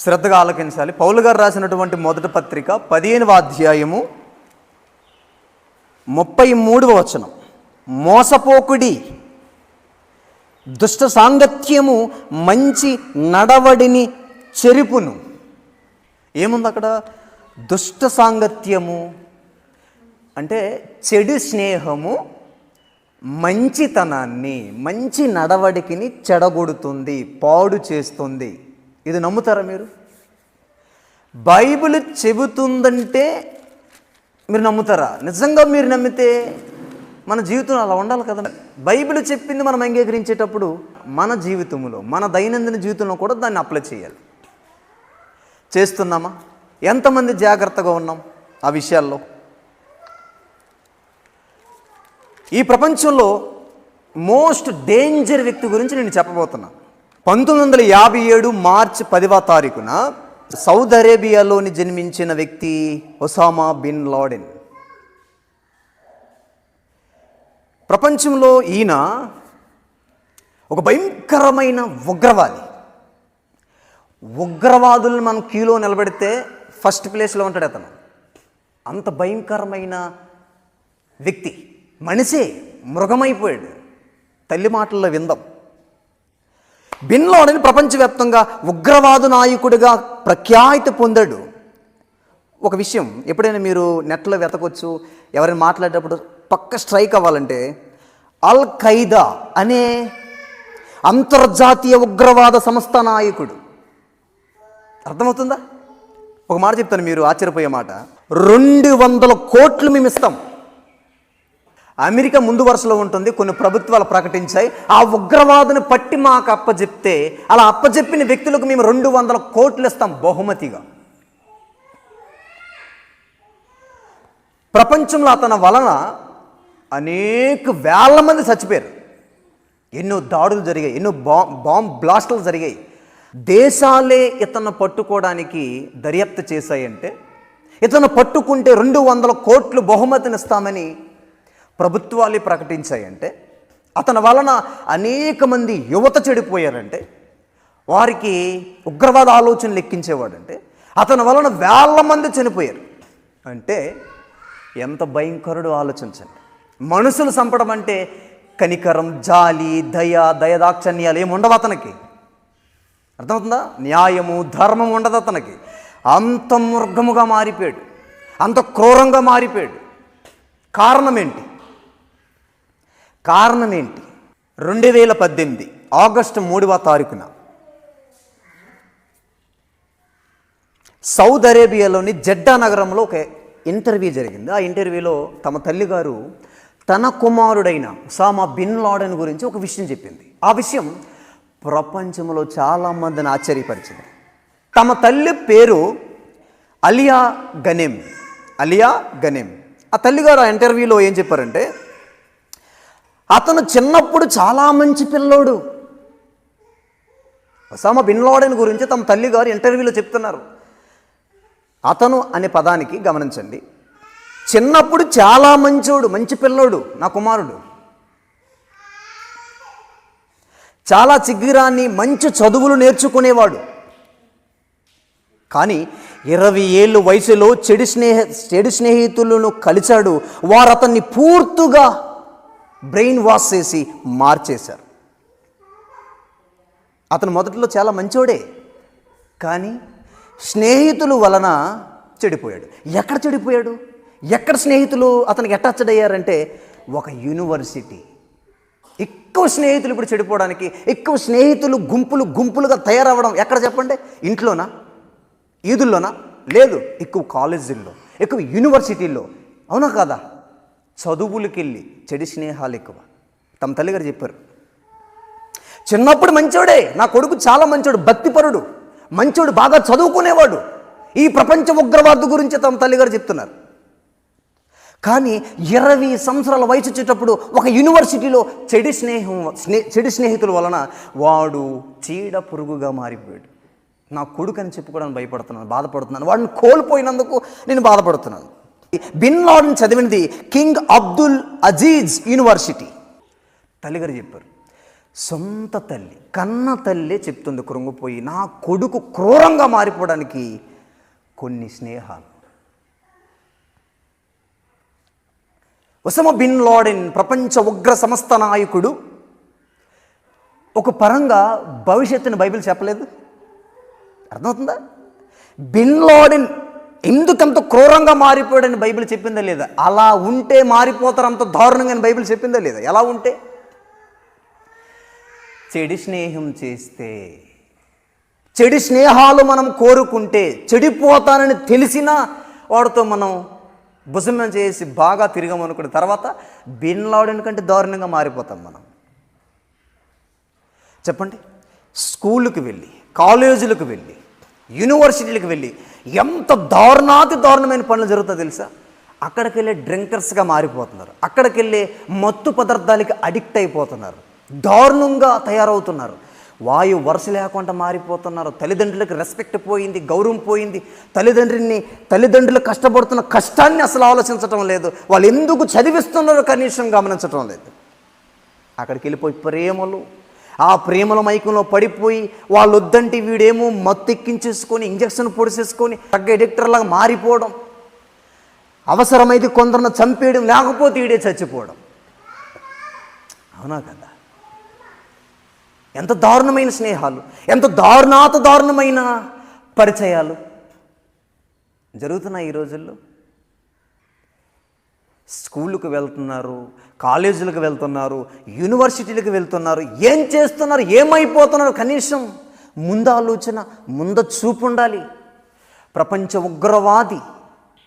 శ్రద్ధగా ఆలకించాలి. పౌలు గారు రాసినటువంటి మొదటి పత్రిక పదిహేనవ అధ్యాయము ముప్పై మూడవ వచనం. మోసపోకుడి దుష్ట సాంగత్యము మంచి నడవడిని చెరుపును. ఏముంది అక్కడ? దుష్ట సాంగత్యము అంటే చెడు స్నేహము మంచితనాన్ని మంచి నడవడికిని చెడగొడుతుంది పాడు చేస్తుంది. ఇది నమ్ముతారా మీరు? బైబిల్ చెబుతుందంటే మీరు నమ్ముతారా? నిజంగా మీరు నమ్మితే మన జీవితం అలా ఉండాలి కదా? బైబిల్ చెప్పింది మనం అంగీకరించేటప్పుడు మన జీవితంలో మన దైనందిన జీవితంలో కూడా దాన్ని అప్లై చేయాలి. చేస్తున్నామా? ఎంతమంది జాగ్రత్తగా ఉన్నాం ఆ విషయాల్లో? ఈ ప్రపంచంలో మోస్ట్ డేంజర్ వ్యక్తి గురించి నేను చెప్పబోతున్నా. పంతొమ్మిది వందల యాభై ఏడు మార్చి పదివ తారీఖున సౌద్ అరేబియాలోని జన్మించిన వ్యక్తి ఒసామా బిన్ లాడెన్. ప్రపంచంలో ఈయన ఒక భయంకరమైన ఉగ్రవాది. ఉగ్రవాదులను మనం క్యూలో నిలబెడితే ఫస్ట్ ప్లేస్లో ఉంటాడు అతను. అంత భయంకరమైన వ్యక్తి. మనిషే మృగమైపోయాడు. తల్లి మాటల్లో విందాం. బిన్ లాడెన్ ప్రపంచవ్యాప్తంగా ఉగ్రవాదు నాయకుడిగా ప్రఖ్యాతి పొందాడు. ఒక విషయం ఎప్పుడైనా మీరు నెట్లో వెతకొచ్చు ఎవరైనా మాట్లాడేటప్పుడు పక్క స్ట్రైక్ అవ్వాలంటే అల్ ఖైదా అనే అంతర్జాతీయ ఉగ్రవాద సంస్థ నాయకుడు. అర్థమవుతుందా? ఒక మాట చెప్తాను మీరు ఆశ్చర్యపోయే మాట. రెండు వందల కోట్లు మేము ఇస్తాం అమెరికా ముందు వరుసలో ఉంటుంది కొన్ని ప్రభుత్వాలు ప్రకటించాయి. ఆ ఉగ్రవాదుని పట్టి మాకు అప్పజెప్తే అలా అప్పజెప్పిన వ్యక్తులకు మేము రెండు వందల కోట్లు ఇస్తాం బహుమతిగా. ప్రపంచంలో అతని వలన అనేక వేల మంది చచ్చిపోయారు. ఎన్నో దాడులు జరిగాయి ఎన్నో బాంబ్ బాంబ్ బ్లాస్టులు జరిగాయి. దేశాలే ఇతను పట్టుకోవడానికి దర్యాప్తు చేశాయంటే ఇతను పట్టుకుంటే రెండు వందల కోట్లు బహుమతినిస్తామని ప్రభుత్వాలే ప్రకటించాయంటే అతని వలన అనేక మంది యువత చెడిపోయారంటే వారికి ఉగ్రవాద ఆలోచనలు ఎక్కించేవాడంటే అతని వలన వేల మంది చనిపోయారు. అంటే ఎంత భయంకరుడు ఆలోచించండి. మనుషులు చంపడం అంటే కనికరం జాలి దయ దయదాక్షణ్యాలు ఏమి ఉండవు అతనికి. అర్థమవుతుందా? న్యాయము ధర్మం ఉండదు అతనికి. అంత మృగముగా మారిపోయాడు. అంత క్రూరంగా మారిపోయాడు. కారణం ఏంటి? కారణం ఏంటి రెండు వేల పద్దెనిమిది ఆగస్టు మూడవ తారీఖున సౌద్ అరేబియాలోని జెడ్డా నగరంలో ఒక ఇంటర్వ్యూ జరిగింది. ఆ ఇంటర్వ్యూలో తమ తల్లిగారు తన కుమారుడైన ఉసామా బిన్ లాడెన్ గురించి ఒక విషయం చెప్పింది. ఆ విషయం ప్రపంచంలో చాలామందిని ఆశ్చర్యపరిచింది. తమ తల్లి పేరు అలియా గనేమ్. అలియా గనేమ్. ఆ తల్లిగారు ఆ ఇంటర్వ్యూలో ఏం చెప్పారంటే అతను చిన్నప్పుడు చాలా మంచి పిల్లోడు. ఒసామా బిన్ లాడెన్ గురించి తమ తల్లిగారు ఇంటర్వ్యూలో చెప్తున్నారు. అతను అనే పదానికి గమనించండి. చిన్నప్పుడు చాలా మంచోడు మంచి పిల్లోడు నా కుమారుడు. చాలా చిగ్గిరాన్ని మంచి చదువులు నేర్చుకునేవాడు. కానీ ఇరవై ఏళ్ళు వయసులో చెడు స్నేహ చెడు స్నేహితులను కలిశాడు. వారు అతన్ని పూర్తిగా బ్రెయిన్ వాష్ చేసి మార్చేశారు. అతను మొదట్లో చాలా మంచోడే కానీ స్నేహితులు వలన చెడిపోయాడు. ఎక్కడ చెడిపోయాడు? ఎక్కడ స్నేహితులు అతనికి అటాచ్డ్ అయ్యారంటే ఒక యూనివర్సిటీ ఎక్కువ స్నేహితులు ఇప్పుడు చెడిపోవడానికి ఎక్కువ స్నేహితులు గుంపులు గుంపులుగా తయారవ్వడం ఎక్కడ చెప్పండి? ఇంట్లోనా? ఈదుల్లోనా? లేదు ఎక్కువ కాలేజీల్లో ఎక్కువ యూనివర్సిటీల్లో అవునా కాదా? చదువులకెళ్ళి చెడు స్నేహాలు ఎక్కువ. తమ తల్లిగారు చెప్పారు. చిన్నప్పుడు మంచోడే నా కొడుకు చాలా మంచోడు భక్తిపరుడు మంచోడు బాగా చదువుకునేవాడు. ఈ ప్రపంచ ఉగ్రవాదు గురించి తమ తల్లిగారు చెప్తున్నారు. కానీ ఇరవై సంవత్సరాల వయసు వచ్చేటప్పుడు ఒక యూనివర్సిటీలో చెడు స్నేహం స్నే చెడు స్నేహితుల వలన వాడు చీడ పురుగుగా మారిపోయాడు. నా కొడుకు అని చెప్పుకోవడానికి భయపడుతున్నాను బాధపడుతున్నాను. వాడిని కోల్పోయినందుకు నేను బాధపడుతున్నాను. బిన్ లాడెన్ చదివినది కింగ్ అబ్దుల్ అజీజ్ యూనివర్సిటీ. తల్లిగారు చెప్పారు సొంత తల్లి కన్న తల్లే చెప్తుంది కృంగిపోయి నా కొడుకు క్రూరంగా మారిపోవడానికి కొన్ని స్నేహాలు. ఉసమ బిన్ లాడెన్ ప్రపంచ ఉగ్ర సంస్థ నాయకుడు. ఒక పరంగా భవిష్యత్తుని బైబిల్ చెప్పలేదు. అర్థమవుతుందా? బిన్ లాడెన్ ఎందుకంత క్రూరంగా మారిపోయాడని బైబిల్ చెప్పిందా లేదా? అలా ఉంటే మారిపోతారు అంత దారుణంగా అని బైబిల్ చెప్పిందా లేదా? ఎలా ఉంటే? చెడు స్నేహం చేస్తే చెడు స్నేహాలు మనం కోరుకుంటే చెడిపోతానని తెలిసినా వాడితో మనం భుజమం చేసి బాగా తిరగమనుకున్న తర్వాత బిన్ లాడెన్ కంటే దారుణంగా మారిపోతాం మనం. చెప్పండి. స్కూళ్ళకి వెళ్ళి కాలేజీలకు వెళ్ళి యూనివర్సిటీలకు వెళ్ళి ఎంత దారుణాతి దారుణమైన పనులు జరుగుతుందో తెలుసా? అక్కడికి వెళ్ళే డ్రింకర్స్గా మారిపోతున్నారు. అక్కడికి వెళ్ళే మత్తు పదార్థాలకి అడిక్ట్ అయిపోతున్నారు. దారుణంగా తయారవుతున్నారు. వాయు వరుస లేకుండా మారిపోతున్నారు. తల్లిదండ్రులకు రెస్పెక్ట్ పోయింది గౌరవం పోయింది. తల్లిదండ్రుల్ని తల్లిదండ్రులు కష్టపడుతున్న కష్టాన్ని అసలు ఆలోచించటం లేదు. వాళ్ళు ఎందుకు చదివిస్తున్నారో కనీసం గమనించటం లేదు. అక్కడికి వెళ్ళిపోయి ప్రేమలు ఆ ప్రేమల మైకంలో పడిపోయి వాళ్ళు వద్దంటే వీడేమో మత్తు ఎక్కించేసుకొని ఇంజక్షన్ పొడిసేసుకొని తగ్గ ఎడిక్టర్లాగా మారిపోవడం. అవసరమైతే కొందరిని చంపేయడం లేకపోతే వీడే చచ్చిపోవడం. అవునా కదా? ఎంత దారుణమైన స్నేహాలు ఎంత దారుణాత దారుణమైన పరిచయాలు జరుగుతున్నాయి ఈ రోజుల్లో. స్కూళ్ళకు వెళ్తున్నారు కాలేజీలకు వెళ్తున్నారు యూనివర్సిటీలకు వెళ్తున్నారు. ఏం చేస్తున్నారు? ఏమైపోతున్నారు? కనీసం ముందాలోచన ముంద చూపు ఉండాలి. ప్రపంచ ఉగ్రవాది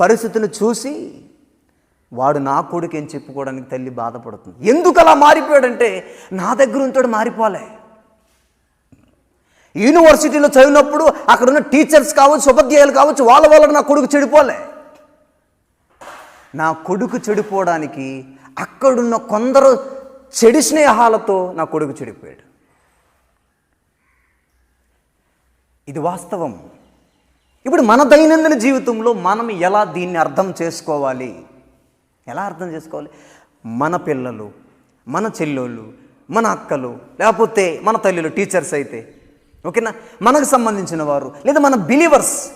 పరిస్థితిని చూసి వాడు నా కొడుకు అని చెప్పుకోవడానికి తల్లి బాధపడుతుంది. ఎందుకు అలా మారిపోయాడంటే నా దగ్గర ఉంటాడు మారిపోలే. యూనివర్సిటీలో చదివినప్పుడు అక్కడ ఉన్న టీచర్స్ కావచ్చు ఉపాధ్యాయులు కావచ్చు వాళ్ళ వల్ల నా కొడుకు చెడిపోలే. నా కొడుకు చెడిపోవడానికి అక్కడున్న కొందరు చెడు స్నేహాలతో నా కొడుకు చెడిపోయాడు. ఇది వాస్తవం. ఇప్పుడు మన దైనందిన జీవితంలో మనం ఎలా దీన్ని అర్థం చేసుకోవాలి? ఎలా అర్థం చేసుకోవాలి? మన పిల్లలు మన చెల్లెళ్ళు మన అక్కలు లేకపోతే మన తల్లులు టీచర్స్ అయితే ఓకేనా? మనకు సంబంధించిన వారు లేదా మన బిలీవర్స్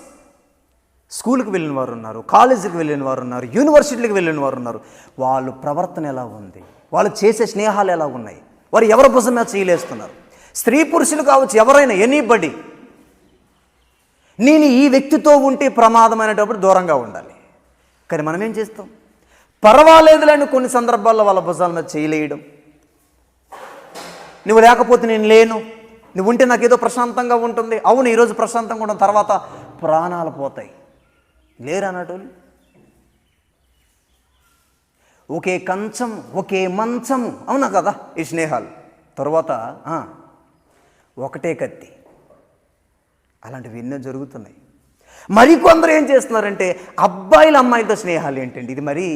స్కూల్కి వెళ్ళిన వారు ఉన్నారు కాలేజీకి వెళ్ళిన వారు ఉన్నారు యూనివర్సిటీలకు వెళ్ళిన వారు ఉన్నారు వాళ్ళు ప్రవర్తన ఎలా ఉంది? వాళ్ళు చేసే స్నేహాలు ఎలా ఉన్నాయి? వారు ఎవరి భుజం మీద చేయలేస్తున్నారు స్త్రీ పురుషులు కావచ్చు ఎవరైనా ఎనీబడి నేను ఈ వ్యక్తితో ఉంటే ప్రమాదమైనటప్పుడు దూరంగా ఉండాలి. కానీ మనం ఏం చేస్తాం? పర్వాలేదులేని కొన్ని సందర్భాల్లో వాళ్ళ భుజాల మీద చేయలేయడం నువ్వు లేకపోతే నేను లేను. నువ్వు ఉంటే నాకు ఏదో ప్రశాంతంగా ఉంటుంది. అవును ఈరోజు ప్రశాంతంగా ఉండడం తర్వాత ప్రాణాలు పోతాయి. లేరు అన్నటోళ్ళు ఒకే కంచం ఒకే మంచం. అవునా కదా ఈ స్నేహాలు? తర్వాత ఒకటే కత్తి. అలాంటివి ఎన్నో జరుగుతున్నాయి. మరికొందరు ఏం చేస్తున్నారంటే అబ్బాయిల అమ్మాయిలతో స్నేహాలు ఏంటండి? ఇది మరి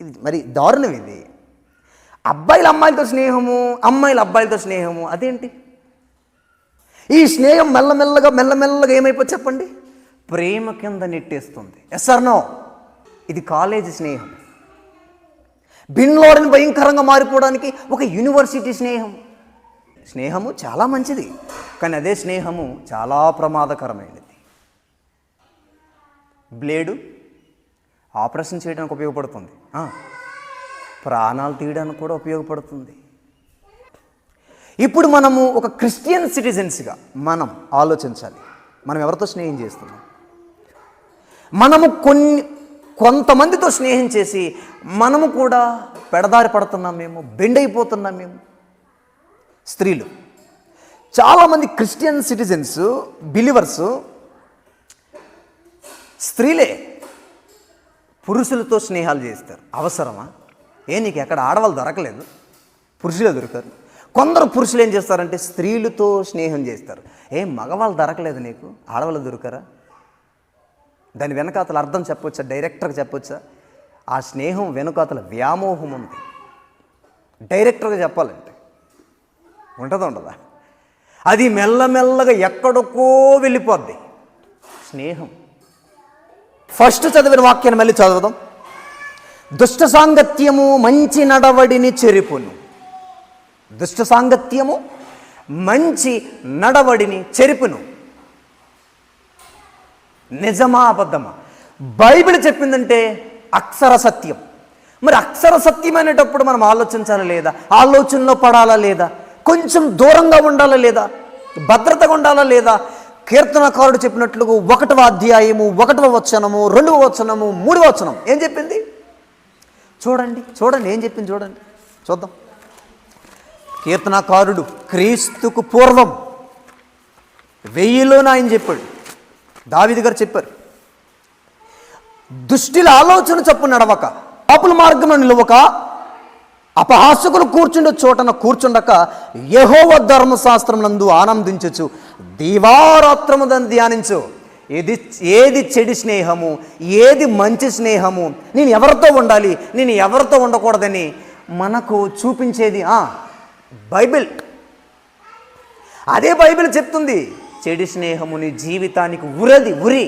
ఇది మరి దారుణం ఇది. అబ్బాయిల అమ్మాయిలతో స్నేహము అమ్మాయిల అబ్బాయిలతో స్నేహము అదేంటి? ఈ స్నేహం మెల్లమెల్లగా మెల్లమెల్లగా ఏమైపో చెప్పండి? ప్రేమ కింద నెట్టేస్తుంది. ఎస్ఆర్నో ఇది కాలేజీ స్నేహం. బిన్లోడని భయంకరంగా మారిపోవడానికి ఒక యూనివర్సిటీ స్నేహం. స్నేహము చాలా మంచిది కానీ అదే స్నేహము చాలా ప్రమాదకరమైనది. బ్లేడు ఆపరేషన్ చేయడానికి ఉపయోగపడుతుంది. ప్రాణాలు తీయడానికి కూడా ఉపయోగపడుతుంది. ఇప్పుడు మనము ఒక క్రిస్టియన్ సిటిజన్స్గా మనం ఆలోచించాలి. మనం ఎవరితో స్నేహం చేస్తున్నాం? మనము కొన్ని కొంతమందితో స్నేహం చేసి మనము కూడా పెడదారి పడుతున్నాం మేము బెండ్ అయిపోతున్నాం మేము. స్త్రీలు. చాలామంది క్రిస్టియన్ సిటిజన్స్ బిలీవర్స్ స్త్రీలే పురుషులతో స్నేహాలు చేస్తారు. అవసరమా? ఏ నీకు ఎక్కడ ఆడవాళ్ళు దొరకలేదు. పురుషులే దొరికారు. కొందరు పురుషులు ఏం చేస్తారంటే స్త్రీలతో స్నేహం చేస్తారు. ఏ మగవాళ్ళు దొరకలేదు నీకు? ఆడవాళ్ళు దొరికారా? దాని వెనకాతల అర్థం చెప్పొచ్చా? డైరెక్టర్కి చెప్పొచ్చా? ఆ స్నేహం వెనుకాతల వ్యామోహం ఉంది. డైరెక్టర్గా చెప్పాలంటే. ఉంటుందా ఉండదా? అది మెల్లమెల్లగా ఎక్కడికో వెళ్ళిపోద్ది. స్నేహం. ఫస్ట్ చదివిన వాక్యాన్ని మళ్ళీ చదవదాం. దుష్ట సాంగత్యము మంచి నడవడిని చెరిపును. దుష్ట సాంగత్యము మంచి నడవడిని చెరిపును. నిజమా అబద్ధమా బైబిల్ చెప్పిందంటే అక్షర సత్యం. మరి అక్షర సత్యం అనేటప్పుడు మనం ఆలోచించాలా లేదా? ఆలోచనలో పడాలా లేదా? కొంచెం దూరంగా ఉండాలా లేదా? భద్రతగా ఉండాలా లేదా? కీర్తనకారుడు చెప్పినట్లుగా ఒకటవ అధ్యాయము ఒకటవ వచనము రెండవ వచనము మూడవ వచనం ఏం చెప్పింది? చూడండి చూడండి. ఏం చెప్పింది చూడండి? చూద్దాం. కీర్తనకారుడు క్రీస్తుకు పూర్వం వెయ్యిలోనే ఆయన చెప్పాడు. దావిది గారు చెప్పారు దుష్టిల ఆలోచన చప్పు నడవక పాపుల మార్గంలో నిలవక అపహాసకులు కూర్చుండే చోటన కూర్చుండక యహోవ ధర్మశాస్త్రమునందు ఆనందించచ్చు దీవారాత్రము దాన్ని ధ్యానించు. ఏది ఏది చెడి స్నేహము ఏది మంచి స్నేహము నేను ఎవరితో ఉండాలి నేను ఎవరితో ఉండకూడదని మనకు చూపించేది ఆ, బైబిల్. అదే బైబిల్ చెప్తుంది. చెడు స్నేహము నీ జీవితానికి ఉరది ఉరి.